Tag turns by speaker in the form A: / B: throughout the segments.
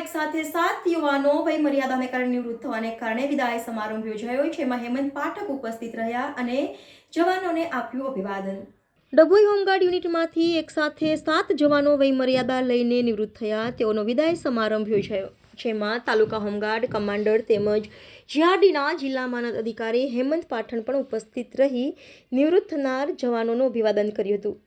A: એક સાથે સાત યુવાનો વય મર્યાદાને કારણે નિવૃત્ત થવાને કારણે વિદાય સમારંભ યોજાયો. જેમાં હેમંત પાઠક ઉપસ્થિત રહ્યા અને જવાનોને આપ્યું અભિવાદન. ડભોઈ હોમગાર્ડ યુનિટમાંથી એક સાથે સાત જવાનો વય મર્યાદા લઈને નિવૃત્ત થયા. તેઓનો વિદાય સમારંભ યોજાયો, જેમાં તાલુકા હોમગાર્ડ કમાન્ડર તેમજ જીઆરડીના જિલ્લા માનદ અધિકારી હેમંત પાઠણ પણ ઉપસ્થિત રહી નિવૃત્ત થનાર જવાનોનું અભિવાદન કર્યું હતું.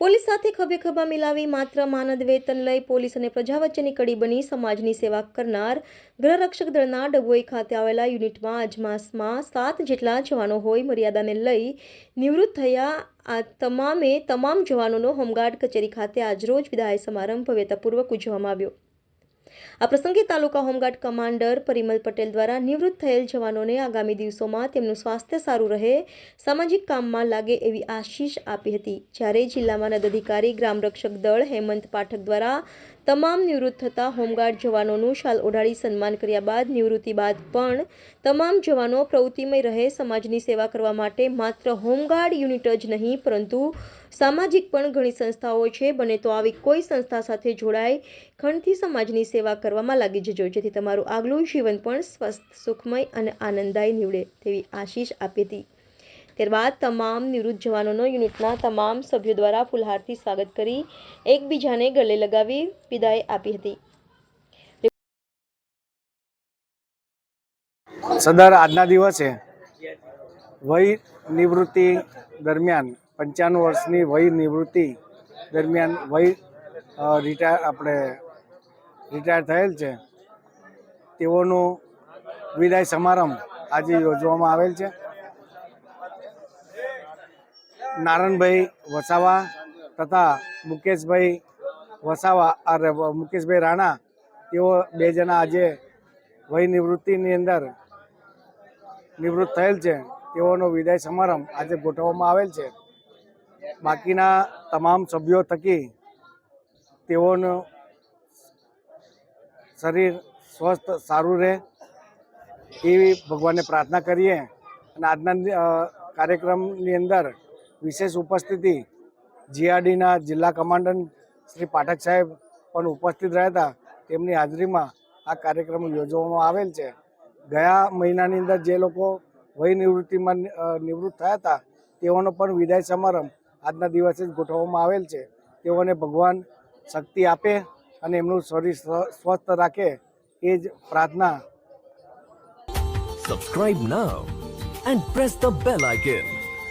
A: પોલીસ સાથે ખભે ખભા મિલાવી માત્ર માનદ વેતન લઈ પોલીસ અને પ્રજા વચ્ચેની કડી બની સમાજની સેવા કરનાર ગૃહરક્ષક દળના ડભોઈ ખાતે આવેલા યુનિટમાં અજમાસમાં સાત જેટલા જવાનો હોય મર્યાદાને લઈ નિવૃત્ત થયા. આ તમામે તમામ જવાનોનો હોમગાર્ડ કચેરી ખાતે આજરોજ વિદાય સમારંભ ભવ્યતાપૂર્વક ઉજવવામાં આવ્યો. આ પ્રસંગે taluka home guard commander Parimal Patel દ્વારા નિવૃત્ત થયેલ જવાનોને આગામી દિવસોમાં તેમનું સ્વાસ્થ્ય સારું રહે, સામાજિક કામમાં લાગે એવી આશીષ આપી હતી. જ્યારે જિલ્લામાં નદ અધિકારી ગ્રામ રક્ષક દળ, હેમંત પાઠક દ્વારા તમામ નિવૃત્ત થતા હોમગાર્ડ જવાનોનું શાલ ઓઢાડી સન્માન કર્યા બાદ નિવૃત્તિ બાદ પણ તમામ જવાનો પ્રવૃત્તિમય રહે, સમાજની સેવા કરવા માટે માત્ર હોમગાર્ડ યુનિટ જ નહીં, પરંતુ સામાજિક પણ ઘણી સંસ્થાઓ છે. બને તો આવી કોઈ સંસ્થા સાથે જોડાઈ ખંડથી સમાજની સેવા કરવામાં લાગી જજો. જેથી તમારું આગલું જીવન પણ સ્વસ્થ, સુખમય અને આનંદદાયી નીવડે તેવી આશીષ આપી હતી ત્યારબાદ તમામ નિવૃત્ત જવાનોનો યુનિટના તમામ સભ્યો દ્વારા ફુલહારથી સ્વાગત કરી એકબીજાને ગળે લગાવી વિદાય આપી હતી.
B: સદર આજના દિવસે વય નિવૃત્તિ દરમિયાન, પંચાણું વર્ષની વય નિવૃત્તિ દરમિયાન વય રિટાયર આપણે રિટાયર થયેલ છે. તેઓનો વિદાય સમારંભ આજે યોજવામાં આવેલ છે. નારણભાઈ વસાવા તથા મુકેશભાઈ વસાવા, અરે, મુકેશભાઈ રાણા, તેઓ બે જણા આજે વય નિવૃત્તિની અંદર નિવૃત્ત થયેલ છે. તેઓનો વિદાય સમારંભ આજે ગોઠવવામાં આવેલ છે. બાકીના તમામ સભ્યો થકી તેઓનું શરીર સ્વસ્થ, સારું રહે એવી ભગવાનને પ્રાર્થના કરીએ. અને આજના કાર્યક્રમની અંદર વિશેષ ઉપસ્થિતિ જીઆરડીના જિલ્લા કમાન્ડન્ટ શ્રી પાઠક સાહેબ પણ ઉપસ્થિત રહ્યા હતા. તેમની હાજરીમાં આ કાર્યક્રમ યોજવામાં આવેલ છે. ગયા મહિનાની અંદર જે લોકો વય નિવૃત્તિમાં નિવૃત્ત થયા હતા, તેઓનો પણ વિદાય સમારંભ આજના દિવસે જ ગોઠવવામાં આવેલ છે. તેઓને ભગવાન શક્તિ આપે અને એમનું શરીર સ્વ- સ્વસ્થ રાખે એ જ પ્રાર્થના.
C: Subscribe now and press the bell icon.